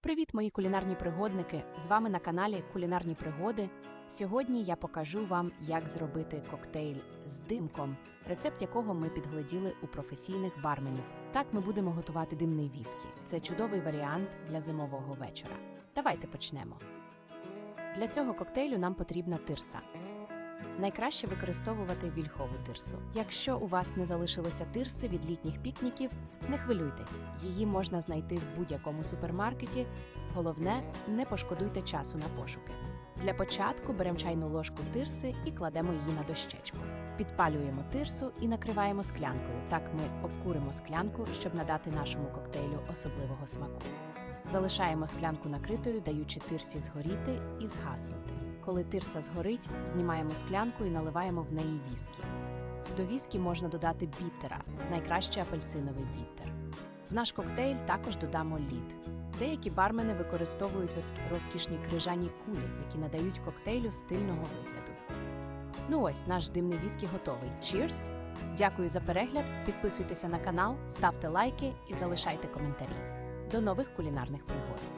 Привіт, мої кулінарні пригодники! З вами на каналі Кулінарні Пригоди. Сьогодні я покажу вам, як зробити коктейль з димком, рецепт якого ми підгляділи у професійних барменів. Так ми будемо готувати димний віскі. Це чудовий варіант для зимового вечора. Давайте почнемо. Для цього коктейлю нам потрібна тирса. Найкраще використовувати вільхову тирсу. Якщо у вас не залишилося тирси від літніх пікніків, не хвилюйтесь, її можна знайти в будь-якому супермаркеті. Головне, не пошкодуйте часу на пошуки. Для початку беремо чайну ложку тирси і кладемо її на дощечку. Підпалюємо тирсу і накриваємо склянкою. Так ми обкуримо склянку, щоб надати нашому коктейлю особливого смаку. Залишаємо склянку накритою, даючи тирсі згоріти і згаснути. Коли тирса згорить, знімаємо склянку і наливаємо в неї віскі. До віскі можна додати біттера, найкраще апельсиновий біттер. В наш коктейль також додамо лід. Деякі бармени використовують розкішні крижані кулі, які надають коктейлю стильного вигляду. Ну ось наш димний віскі готовий. Cheers! Дякую за перегляд. Підписуйтеся на канал, ставте лайки і залишайте коментарі. До нових кулінарних пригод.